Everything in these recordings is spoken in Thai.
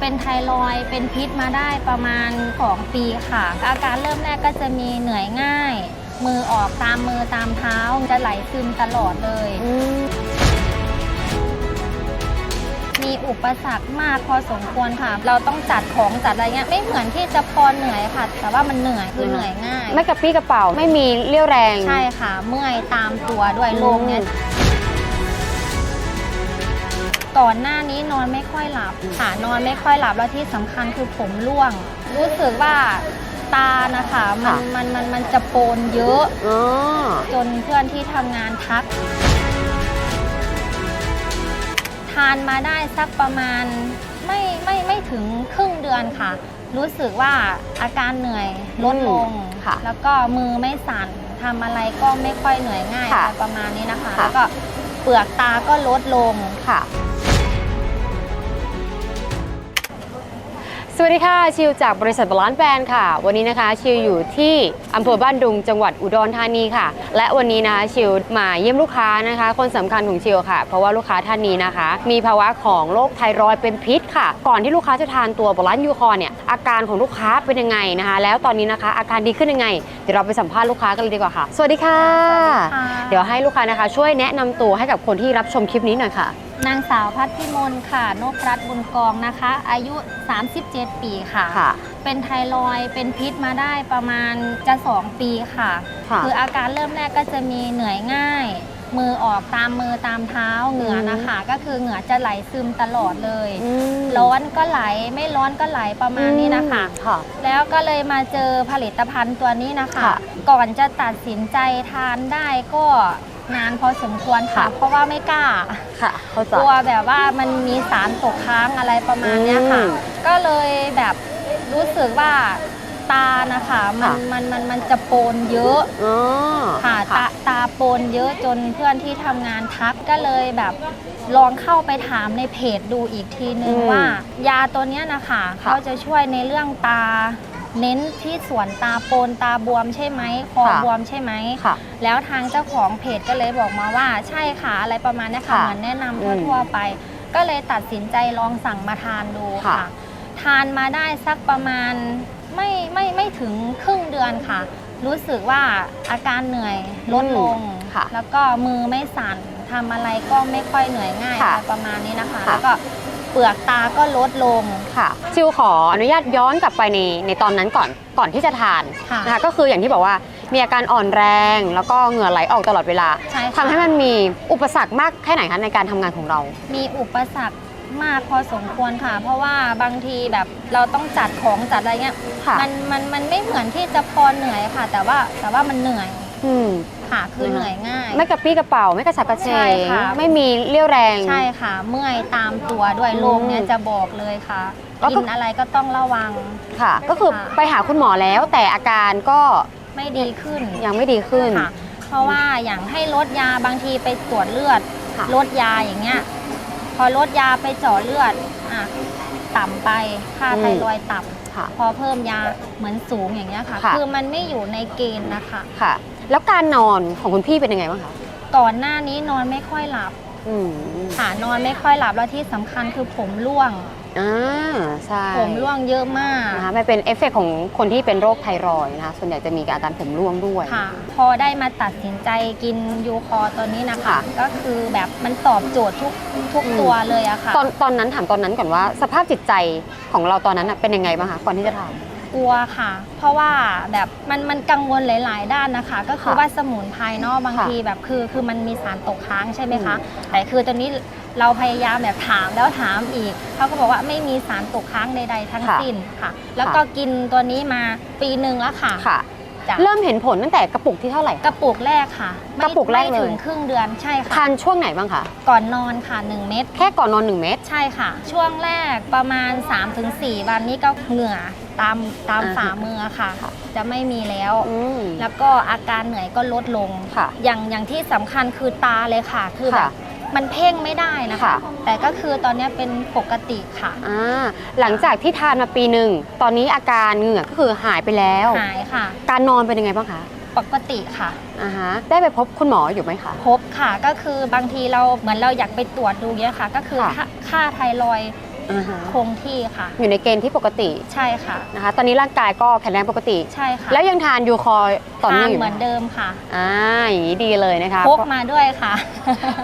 เป็นไทรอยด์เป็นพิษมาได้ประมาณ 2 ปีค่ะ อาการเริ่มแรกก็จะมีเหนื่อยง่าย มือออกตามมือตามเท้าจะไหลซึมตลอดเลย มีอุปสรรคมากพอสมควรค่ะ เราต้องจัดของจัดอะไรเงี้ยไม่เหมือนที่จะพอเหนื่อยค่ะ แต่ว่ามันเหนื่อยคือเหนื่อยง่าย ไม่กระปี้กระเป๋าไม่มีเรี่ยวแรง ใช่ค่ะ เมื่อยตามตัวด้วยโรคเนี่ย ก่อนหน้านี้นอนไม่ค่อยหลับค่ะนอนไม่ค่อยหลับแล้วที่สำคัญคือผมร่วง รู้สึกว่าตานะคะมันมันมันมันจะโปนเยอะอ๋อจนเพื่อนที่ทำงานทัก ทานมาได้สักประมาณไม่ไม่ไม่ถึงครึ่งเดือนค่ะ รู้สึกว่าอาการเหนื่อยลดลงค่ะ แล้วก็มือไม่สั่นทำอะไรก็ไม่ค่อยเหนื่อยง่ายค่ะอะไรประมาณนี้นะคะค่ะแล้วก็เปลือกตาก็ลดลงค่ะ สวัสดีค่ะ ชิวจากบริษัทบาลานซ์แบรนด์ค่ะ วันนี้นะคะชิวอยู่ที่อำเภอบ้านดุงจังหวัดอุดรธานีค่ะ และวันนี้นะคะชิวมาเยี่ยมลูกค้านะคะ คนสำคัญของชิวค่ะ เพราะว่าลูกค้าท่านนี้นะคะ มีภาวะของโรคไทรอยด์เป็นพิษค่ะ ก่อนที่ลูกค้าจะทานตัวบาลานซ์ยูคอร์เนี่ยอาการของลูกค้าเป็นยังไงนะคะ แล้วตอนนี้นะคะ อาการดีขึ้นยังไงเดี๋ยวเราไปสัมภาษณ์ลูกค้ากันเลยดีกว่าค่ะ สวัสดีค่ะค่ะเดี๋ยวให้ลูกค้านะคะ ช่วยแนะนำตัวให้กับคนที่รับชมคลิปนี้หน่อยค่ะ นางสาวพัฒพิมลค่ะนพรัตน์บุญกองนะคะ อายุ 37 ปีค่ะ ค่ะ เป็นไทรอยด์เป็นพิษมาได้ประมาณจะ 2 ปีค่ะ ค่ะคืออาการเริ่มแรกก็จะมีเหนื่อยง่าย มือออกตามมือตามเท้าเหงื่อนะคะ ก็คือเหงื่อจะไหลซึมตลอดเลย มร้อนก็ไหลไม่ร้อนก็ไหลประมาณนี้นะคะ ค่ะ แล้วก็เลยมาเจอผลิตภัณฑ์ตัวนี้นะคะ ค่ะ ก่อนจะตัดสินใจทานได้ก็ นานพอสมควรค่ะค่ะ เพราะว่าไม่กล้าค่ะเข้าใจกลัวแบบว่ามันมีสารตกค้างอะไรประมาณเนี้ยค่ะ อืมก็เลยแบบรู้สึกว่าตานะคะมันค่ะ มันมันมันจะโปนเยอะ อ๋อ ค่ะตาตาโปนเยอะจนเพื่อนที่ทำงานทักก็เลยแบบลองเข้าไปถามในเพจดูอีกทีนึงอืมว่ายาตัวเนี้ยนะคะ ค่ะเขาจะช่วยในเรื่องตา เน้นที่ส่วนตาโปนตาบวมใช่ไหมคอค่ะบวมใช่ไหมค่ะแล้วทางเจ้าของเพจก็เลยบอกมาว่าใช่ค่ะอะไรประมาณเนี้ยค่ะค่ะเหมือนแนะนำอืมทั่วๆไป ก็เลยตัดสินใจลองสั่งมาทานดูค่ะ ค่ะ ทานมาได้สักประมาณไม่ไม่ไม่ถึงครึ่งเดือนค่ะ รู้สึกว่าอาการเหนื่อยลดลงค่ะแล้วก็มือไม่สั่นทำอะไรก็ไม่ค่อยเหนื่อยง่ายค่ะอะไรประมาณนี้นะคะ ค่ะ แล้วก็เป ลือกตาก็ลดลง ค่ะชิวขออนุญาตย้อนกลับไปในในตอนนั้นก่อนก่อนที่จะทานค่ะนะคะก็คืออย่างที่บอกว่ามีอาการอ่อนแรง แล้วก็เหงื่อไหลออกตลอดเวลาใช่ค่ะ ทำให้มันมีอุปสรรคมากแค่ไหนคะในการทำงานของเรา มีอุปสรรคมากพอสมควรค่ะ เพราะว่าบางทีแบบเราต้องจัดของจัดอะไรเงี้ยค่ะ มันมันมันไม่เหมือนที่จะพอเหนื่อยค่ะ แต่ว่าแต่ว่ามันเหนื่อย อืม ค่ะ คือนะคะเหนื่อยง่าย ไม่กระปี้กระเป๋า ไม่กระฉับกระเฉใช่งค่ะ ไม่มีเรี่ยวแรง ใช่ค่ะ เมื่อยตามตัวด้วยอืมโรคเนี้ยจะบอกเลยค่ะแล้วก็ กินอะไรก็ต้องระวัง ค่ะ ก็คือค่ะไปหาคุณหมอแล้วแต่อาการก็ไม่ดีขึ้นยังไม่ดีขึ้น ค่ะ เพราะว่าอย่างให้ลดยาบางทีไปตรวจเลือดค่ะ ลดยาอย่างเงี้ย พอลดยาไปเจาะเลือดอะต่ำไปค่าไทรอยด์ต่ำค่ะ พอเพิ่มยาเหมือนสูงอย่างเงี้ยค่ะ ค่ะ คือมันไม่อยู่ในเกณฑ์นะคะ ค่ะ แล้วการนอนของคุณพี่เป็นยังไงบ้างคะก่อนหน้านี้นอนไม่ค่อยหลับอืมค่ะนอนไม่ค่อยหลับแล้วที่สำคัญคือผมร่วง อ่าใช่ผมร่วงเยอะมากนะคะมันเป็นเอฟเฟกต์ของคนที่เป็นโรคไทรอยด์นะคะส่วนใหญ่จะมีอาการผมร่วงด้วย ค่ะ พอได้มาตัดสินใจกินยูคอตัวนี้นะคะ ค่ะ ก็คือแบบมันตอบโจทย์ทุกทุกอืมตัวเลยอะค่ะ ตอนตอนนั้นถามตอนนั้นก่อนว่า สภาพจิตใจของเราตอนนั้นน่ะเป็นยังไงบ้างคะก่อนที่จะทาน กลัวค่ะ เพราะว่าแบบมันมันกังวลหลาย ๆ ด้านนะคะ ก็คือค่ะว่าสมุนไพรเนาะบางค่ะทีแบบคือคือมันมีสารตกค้างใช่ไหมคะอืมแต่คือตอนนี้เราพยายามแบบถามแล้วถามอีกเขาก็บอกว่าไม่มีสารตกค้างใด ๆ ทั้งค่ะสิ้นค่ะ แล้วก็กินตัวนี้มาปีหนึ่งแล้วค่ะ ค่ะ จ้ะเริ่มเห็นผลตั้งแต่กระปุกที่เท่าไหร่ กระปุกแรกค่ะไม่กระปุกแรกเลย ไม่ถึงครึ่งเดือนใช่ค่ะ ทานช่วงไหนบ้างคะ ก่อนนอนค่ะ 1 เม็ดแค่ก่อนนอน 1 เม็ด ใช่ค่ะ ช่วงแรกประมาณ 3-4 วันนี้ก็เหงื่อตามตามอ่าฮะฝ่ามือค่ะ ค่ะ จะไม่มีแล้ว อืม แล้วก็อาการเหนื่อยก็ลดลง ค่ะอย่างอย่างที่สำคัญคือตาเลยค่ะ คือแบค่ะบ มันเพ่งไม่ได้นะคะ ค่ะ แต่ก็คือตอนนี้เป็นปกติค่ะ อ่าหลังจากที่ทานมาปีหนึ่ง ตอนนี้อาการเหงื่อก็คือหายไปแล้ว หายค่ะ การนอนเป็นยังไงบ้างคะปกติค่ะ อ่าฮะได้ไปพบคุณหมออยู่ไหมคะ พบค่ะก็คือบางทีเราเหมือนเราอยากไปตรวจดูเนี้ยค่ะ ก็คือค่ะ ค่าค่าไทรอยด์อ่าฮะคงที่ค่ะ อยู่ในเกณฑ์ที่ปกติใช่ค่ะ นะคะ ตอนนี้ร่างกายก็แข็งแรงปกติ ใช่ค่ะแล้วยังทานยูคอยต่อทาเนื่องนอยู่เหไหมมือนเดิมค่ะอ่าอย่างนี้ดีเลยนะคะพกมาด้วยค่ะ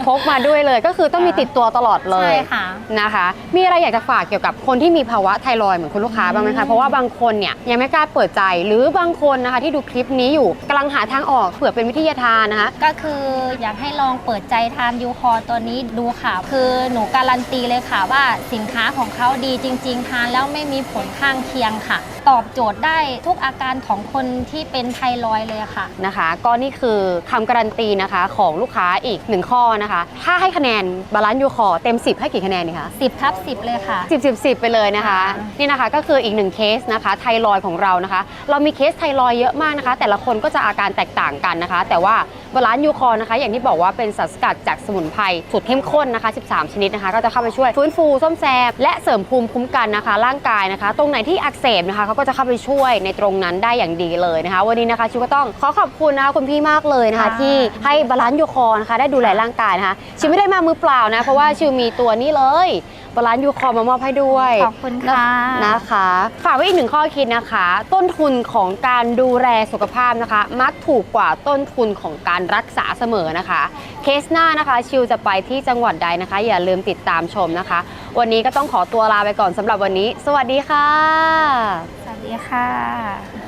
พกมาด้วยเลยก็คือต้องมีติดตัวตลอดเลใช่ยค่ะนะคะ มีอะไรอยากจะฝากเกี่ยวกับคนที่มีภาวะไทรอยด์เหมือนคุณลูกค้าบ้างไหมอืคะมเพราะว่าบางคนเนี่ยยังไม่กล้าเปิดใจหรือบางคนนะคะที่ดูคลิปนี้อยู่กำลังหาทางออกเผื่อเป็นวิทยาทานนะคะก็คืออยากให้ลองเปิดใจทานยูคอร์ตัวนี้ดูค่ะ คือหนูการันตีเลยค่ะว่าสินค้าของเขาดีจริง ๆ ทานแล้วไม่มีผลข้างเคียงค่ะ ตอบโจทย์ได้ทุกอาการของคนที่เป็นไทรอยด์เลยค่ะนะคะ ก็นี่คือคำการันตีนะคะของลูกค้าอีกหนึ่งข้อนะคะ ถ้าให้คะแนนบาลานซ์ยูคอเต็ม 10 ให้กี่คะแนนดีคะ10ทับ10 เลยค่ะ 10 10 10 ไปเลยนะคะค่ะนี่นะคะก็คืออีกหนึ่งเคสนะคะไทรอยด์ของเรานะคะ เรามีเคสไทรอยด์เยอะมากนะคะ แต่ละคนก็จะอาการแตกต่างกันนะคะ แต่ว่า บาลานซ์ยูคอนะคะ อย่างที่บอกว่าเป็นสารสกัดจากสมุนไพรสูตรเข้มข้นนะคะ 13 ชนิดนะคะ ก็จะเข้าไปช่วยฟื้นฟูซ่อมแซม และเสริมภูมิคุ้มกันนะคะ ร่างกายนะคะ ตรงไหนที่อักเสบนะคะเขาก็จะเข้าไปช่วยในตรงนั้นได้อย่างดีเลยนะคะ วันนี้นะคะชิวก็ต้องขอขอบคุณนะคะคุณพี่มากเลยนะคะค่ะที่ให้บาลานซ์ยูคอนะคะ ได้ดูแลร่างกายนะคะ ชิวไม่ได้มามือเปล่านะเพราะว่าชิวมีตัวนี้เลย บาลานซ์ยูคอมามอบให้ด้วยขอบคุณค่ะนะคะ ฝากไว้อีกหนึ่งข้อคิดนะคะ ต้นทุนของการดูแลสุขภาพนะคะ มักถูกกว่าต้นทุนของการรักษาเสมอนะคะ เคสหน้านะคะชิวจะไปที่จังหวัดใดนะคะ อย่าลืมติดตามชมนะคะ วันนี้ก็ต้องขอตัวลาไปก่อนสำหรับวันนี้ สวัสดีค่ะ สวัสดีค่ะ